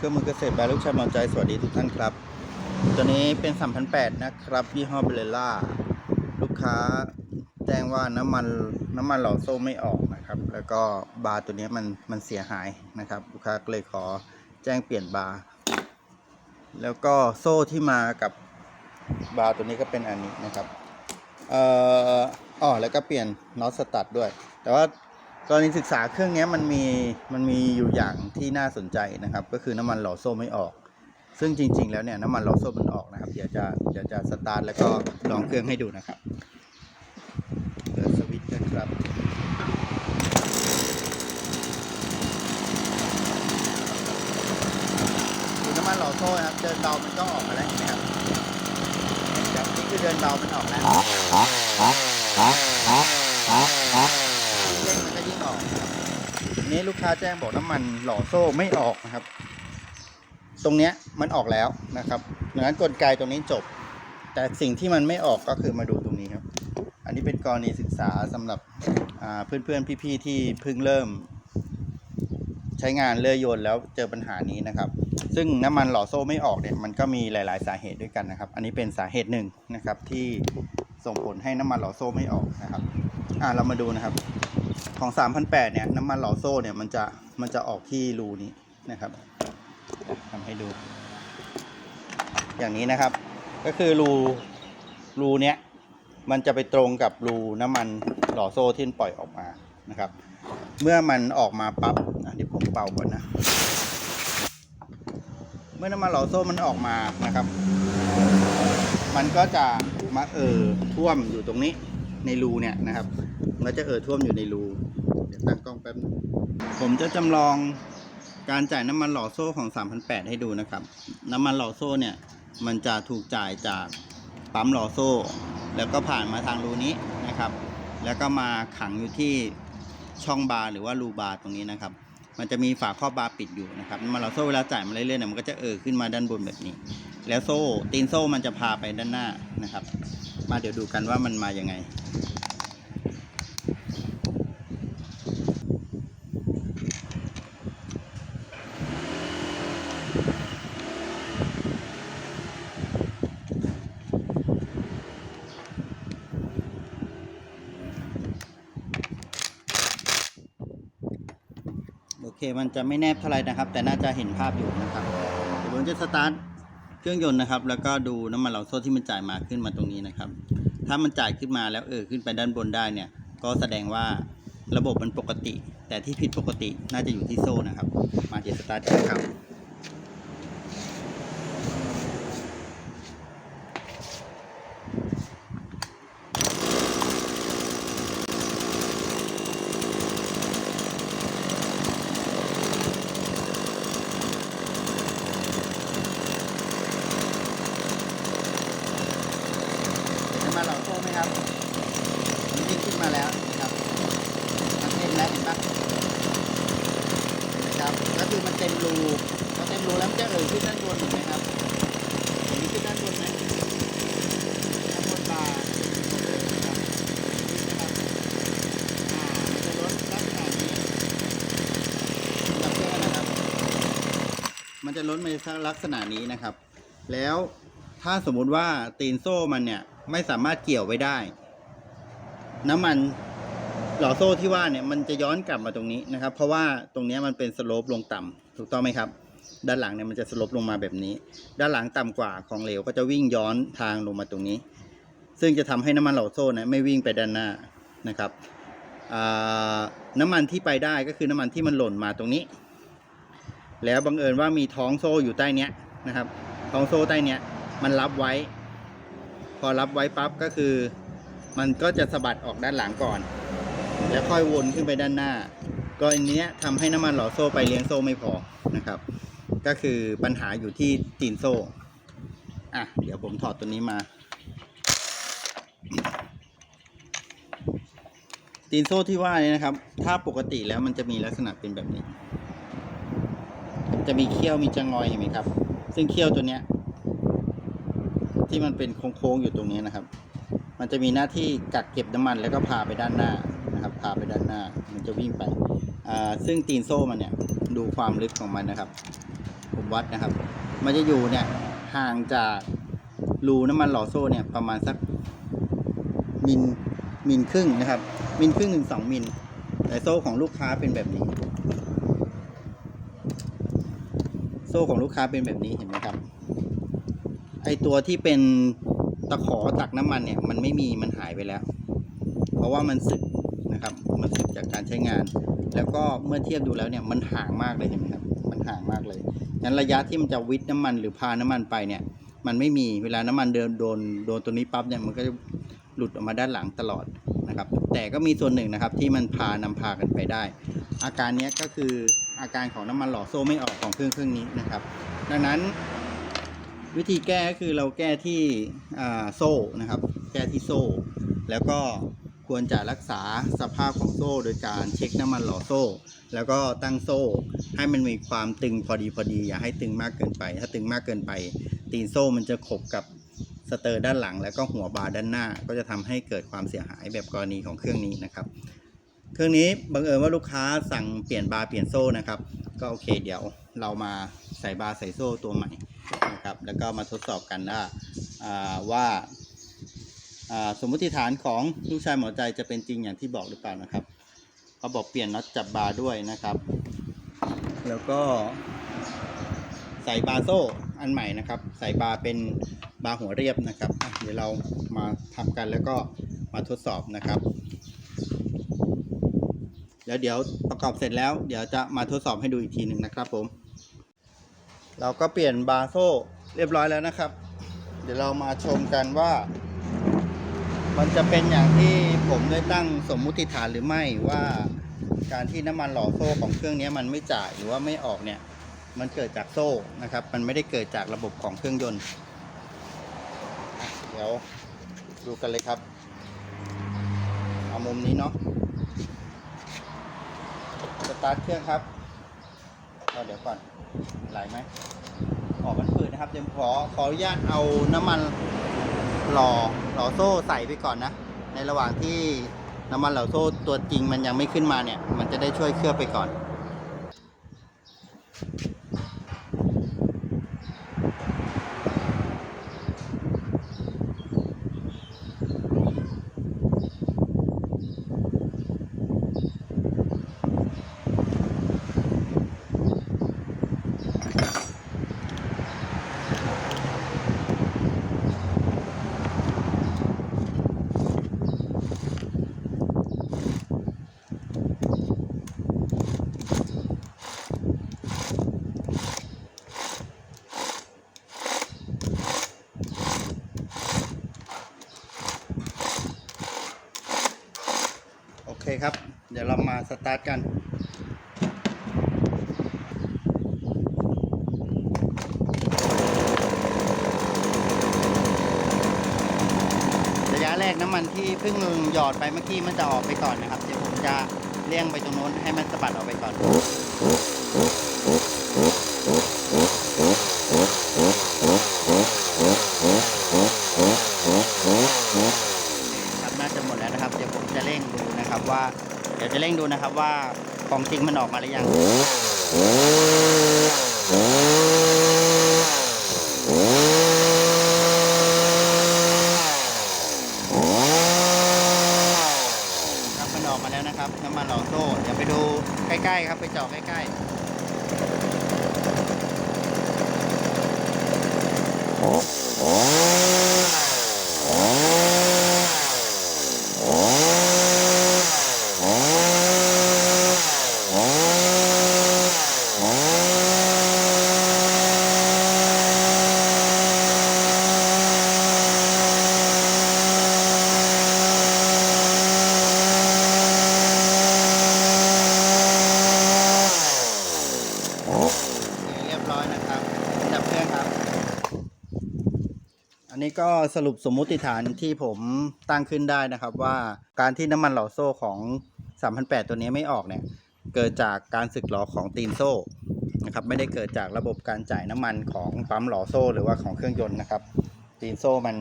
เครื่องมือเกษตรบายลูกชายมอใจสวัสดีทุกท่านครับ ตัวนี้เป็น3,008นะครับยี่ห้อเบลล่าลูกค้าแจ้งว่าน้ำมันน้ำมันหล่อโซ่ไม่ออกนะครับ แล้วก็บาร์ตัวนี้มันมันเสียหายนะครับ ลูกค้าก็เลยขอแจ้งเปลี่ยนบาร์แล้วก็โซ่ที่มากับบาร์ตัวนี้ก็เป็นอันนี้นะครับเอ่ออ๋อแล้วก็เปลี่ยนน็อตสตัดด้วย แต่ว่า กรณีศึกษาเครื่องนี้มันมีมันมีอยู่อย่างที่น่าสนใจนะครับ ก็คือน้ำมันหล่อโซ่ไม่ออก ซึ่งจริง ๆ แล้วเนี่ยน้ำมันหล่อโซ่มันออกนะครับ เดี๋ยวจะเดี๋ยวจะสตาร์ทแล้วก็ลองเครื่องให้ดูนะครับเปิดสวิตช์นะครับดูน้ำมันหล่อโซ่ครับเดินเบามันก็ออกมาแล้วเห็นไหมครับจากนี่คือเดินเบามันออกแล้ว เร่งมันก็ยิ่งออกที นี้ลูกค้าแจ้งบอกน้ำมันหล่อโซ่ไม่ออกนะครับ ตรงเนี้ยมันออกแล้วนะครับดังนั้นกลไกตรงนี้จบ แต่สิ่งที่มันไม่ออกก็คือมาดูตรงนี้ครับ อันนี้เป็นกรณีศึกษาสำหรับอ่าเพื่อนๆพี่ๆที่เพิ่งเริ่ม ใช้งานเลื่อยยนต์แล้วเจอปัญหานี้นะครับ ซึ่งน้ำมันหล่อโซ่ไม่ออกเนี่ยมันก็มีหลาย ๆ สาเหตุด้วยกันนะครับ อันนี้เป็นสาเหตุหนึ่งนะครับที่ส่งผลให้น้ำมันหล่อโซ่ไม่ออกนะครับ อ่าเรามาดูนะครับ ของ3,008เนี่ยน้ำมันหล่อโซ่เนี่ยมันจะมันจะออกที่รูนี้นะครับทำให้ดู อย่างนี้นะครับ ก็คือรูรูเนี้ยมันจะไปตรงกับรูน้ำมันหล่อโซ่ที่มันปล่อยออกมานะครับ เมื่อมันออกมาปั๊บอะเดี๋ยวผมเป่าก่อนนะเมื่อน้ำมันหล่อโซ่มันออกมานะครับ มันก็จะมาเอ่อท่วมอยู่ตรงนี้ในรูเนี่ยนะครับ มันก็จะเอ่อท่วมอยู่ในรูเดี๋ยวตั้งกล้องแป๊บนึงผมจะจำลองการจ่ายน้ำมันหล่อโซ่ของ3,008ให้ดูนะครับ น้ำมันหล่อโซ่เนี่ย มันจะถูกจ่ายจากปั๊มหล่อโซ่ แล้วก็ผ่านมาทางรูนี้นะครับ แล้วก็มาขังอยู่ที่ช่องบาร์หรือว่ารูบาร์ตรงนี้นะครับ มันจะมีฝาครอบบาร์ปิดอยู่นะครับน้ำมันหล่อโซ่เวลาจ่ายมาเรื่อยๆเนี่ยมันก็จะเอ่อขึ้นมาด้านบนแบบนี้ แล้วโซ่ตีนโซ่มันจะพาไปด้านหน้านะครับ มาเดี๋ยวดูกันว่ามันมาอย่างไง เคมันจะไม่แนบเท่าไหร่นะครับ แต่น่าจะเห็นภาพอยู่นะครับเดี๋ยวผมจะสตาร์ทเครื่องยนต์นะครับ แล้วก็ดูน้ำมันเหลาโซ่ที่มันจ่ายมาขึ้นมาตรงนี้นะครับ ถ้ามันจ่ายขึ้นมาแล้วเออขึ้นไปด้านบนได้เนี่ย ก็แสดงว่าระบบมันปกติ แต่ที่ผิดปกติน่าจะอยู่ที่โซ่นะครับ มาเดี๋ยวสตาร์ทกันครับน้ำมันเหลาโซ่ไหมครับมันวิ่งขึ้นมาแล้วนะครับมันเต็มแล้วเห็นปะนะครับก็คือมันเต็มรูพอเต็มรูแล้วมัน จะเอ่ยขึ้นด้านบนนไหมครับเห็นขึ้นด้านบนไหมด้านบนบาร์นะครับนี่นะครับอ่ามันจะลดลักษณะนี้จับเครื่องนะครับ มันจะล้นมาลักษณะนี้นะครับ แล้วถ้าสมมุติว่าตีนโซ่มันเนี่ยไม่สามารถเกี่ยวไว้ได้ น้ำมันหล่อโซ่ที่ว่าเนี่ยมันจะย้อนกลับมาตรงนี้นะครับ เพราะว่าตรงนี้มันเป็นสโลปลงต่ำถูกต้องไหมครับ ด้านหลังเนี่ยมันจะสลปลงมาแบบนี้ ด้านหลังต่ำกว่าของเหลวก็จะวิ่งย้อนทางลงมาตรงนี้ ซึ่งจะทำให้น้ำมันเหล่อโซ่เนี่ยไม่วิ่งไปด้านหน้านะครับน้ำมันที่ไปได้ก็คือน้ำมันที่มันหล่นมาตรงนี้ แล้วบังเอิญว่ามีท้องโซ่อยู่ใต้เนี้ยนะครับ ท้องโซ่ใต้เนี้ยมันรับไว้ พอรับไว้ปั๊บก็คือ มันก็จะสะบัดออกด้านหลังก่อน แล้วค่อยวนขึ้นไปด้านหน้ากรณีเนี้ยทำให้น้ำมันหล่อโซ่ไปเลี้ยงโซ่ไม่พอนะครับ ก็คือปัญหาอยู่ที่ตีนโซ่อะเดี๋ยวผมถอดตัวนี้มา ตีนโซ่ที่ว่านี้นะครับ ถ้าปกติแล้วมันจะมีลักษณะเป็นแบบนี้ จะมีเขี้ยวมีจะงอยเห็นไหมครับ ซึ่งเขี้ยวตัวเนี้ย ที่มันเป็นโค้งๆอยู่ตรงนี้นะครับ มันจะมีหน้าที่กักเก็บน้ำมันแล้วก็พาไปด้านหน้านะครับ พาไปด้านหน้า มันจะวิ่งไป อ่าซึ่งตีนโซ่มันเนี่ยดูความลึกของมันนะครับ ผมวัดนะครับ มันจะอยู่เนี่ยห่างจากรูน้ำมันหล่อโซ่เนี่ยประมาณสักมิลมิลครึ่งนะครับ มิลครึ่งถึงสองมิลแต่โซ่ของลูกค้าเป็นแบบนี้ โซ่ของลูกค้าเป็นแบบนี้เห็นไหมครับ ไอตัวที่เป็นตะขอตักน้ำมันเนี่ยมันไม่มีมันหายไปแล้ว เพราะว่ามันสึกนะครับ มันสึกจากการใช้งาน แล้วก็เมื่อเทียบดูแล้วเนี่ยมันห่างมากเลยเห็นไหมครับ มันห่างมากเลยงั้นระยะที่มันจะวิทย์น้ำมันหรือพาน้ำมันไปเนี่ย มันไม่มีเวลาน้ำมันเดินโดนโดนตัวนี้ปั๊บเนี่ยมันก็จะหลุดออกมาด้านหลังตลอดนะครับ แต่ก็มีส่วนหนึ่งนะครับที่มันพานำพากันไปได้ อาการนี้ก็คืออาการของน้ำมันหล่อโซ่ไม่ออกของเครื่องเครื่องนี้นะครับ ดังนั้นวิธีแก้ก็คือเราแก้ที่โซ่นะครับ แก้ที่โซ่ แล้วก็ ควรจะรักษาสภาพของโซ่โดยการเช็คน้ำมันหล่อโซ่ แล้วก็ตั้งโซ่ให้มันมีความตึงพอดีพอดี อย่าให้ตึงมากเกินไป ถ้าตึงมากเกินไป ตีนโซ่มันจะขบกับสเตอร์ด้านหลัง แล้วก็หัวบาร์ด้านหน้า ก็จะทำให้เกิดความเสียหายแบบกรณีของเครื่องนี้นะครับ เครื่องนี้บังเอิญว่าลูกค้าสั่งเปลี่ยนบาร์เปลี่ยนโซ่นะครับ ก็โอเค เดี๋ยวเรามาใส่บาร์ใส่โซ่ตัวใหม่นะครับ แล้วก็มาทดสอบกันว่าว่า สมมติฐานของลูกชายหมอใจจะเป็นจริงอย่างที่บอกหรือเปล่านะครับเขาบอกเปลี่ยนน็อตจับบาร์ด้วยนะครับ แล้วก็ใส่บาร์โซ่อันใหม่นะครับ ใส่บาร์เป็นบาร์หัวเรียบนะครับ เดี๋ยวเรามาทำกันแล้วก็มาทดสอบนะครับเดี๋ยวเดี๋ยวประกอบเสร็จแล้ว เดี๋ยวจะมาทดสอบให้ดูอีกทีหนึ่งนะครับผม เราก็เปลี่ยนบาร์โซ่เรียบร้อยแล้วนะครับ เดี๋ยวเรามาชมกันว่า มันจะเป็นอย่างที่ผมได้ตั้งสมมุติฐานหรือไม่ว่าการที่น้ำมันหล่อโซ่ของเครื่องนี้มันไม่จ่ายหรือว่าไม่ออกเนี่ย มันเกิดจากโซ่นะครับ มันไม่ได้เกิดจากระบบของเครื่องยนต์ เดี๋ยวดูกันเลยครับ เอามุมนี้เนาะสตาร์ทเครื่องครับเอาเดี๋ยวก่อนไหลไหมออกมันฝืดนะครับเดี๋ยวขอขออนุญาตเอาน้ำมัน หล่อหล่อโซ่ใส่ไปก่อนนะ ในระหว่างที่น้ำมันหล่อโซ่ตัวจริงมันยังไม่ขึ้นมาเนี่ย มันจะได้ช่วยเคลือบไปก่อน ครับ เดี๋ยวเรามาสตาร์ทกันระยะแรกน้ำมันที่เพิ่งหยอดไปเมื่อกี้มันจะออกไปก่อนนะครับเดี๋ยวผมจะเลี่ยงไปตรงโน้นให้มันสะบัดออกไปก่อนครับน่า จะหมดแล้วนะครับเดี๋ยวผมจะเร่งดูนะครับว่า เดี๋ยวจะเร่งดูนะครับว่าของจริงมันออกมาหรือยังครับมันออกมาแล้วนะครับน้ำมันหล่อโซ่เดี๋ยวไปดูใกล้ๆครับไปเจาะใกล้ๆเรียบร้อยนะครับดับเครื่องครับ อั นี้ก็สรุปสมมุติฐานที่ผมตั้งขึ้นได้นะครับ ว่าการที่น้ำมันหล่อโซ่ของ 3008 ตัวนี้ไม่ออกเนี่ย เกิดจากการสึกหรอของตีนโซ่นะครับไม่ได้เกิดจากระบบการจ่ายน้ำมันของปั๊มหล่อโซ่หรือว่าของเครื่องยนต์นะครับ ตีนโซ่มัน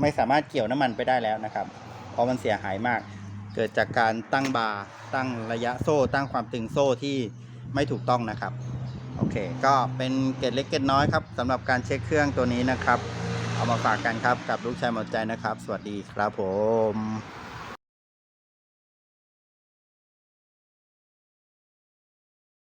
ไม่สามารถเกี่ยวน้ำมันไปได้แล้วนะครับ เพราะมันเสียหายมาก เกิดจากการตั้งบาร์ตั้งระยะโซ่ ตั้งความตึงโซ่ที่ไม่ถูกต้องนะครับโอเค ก็เป็นเกร็ดเล็กเกร็ดน้อยครับสำหรับการเช็คเครื่องตัวนี้นะครับ เอามาฝากกันครับกับลูกชายหมดใจนะครับ สวัสดีครับผม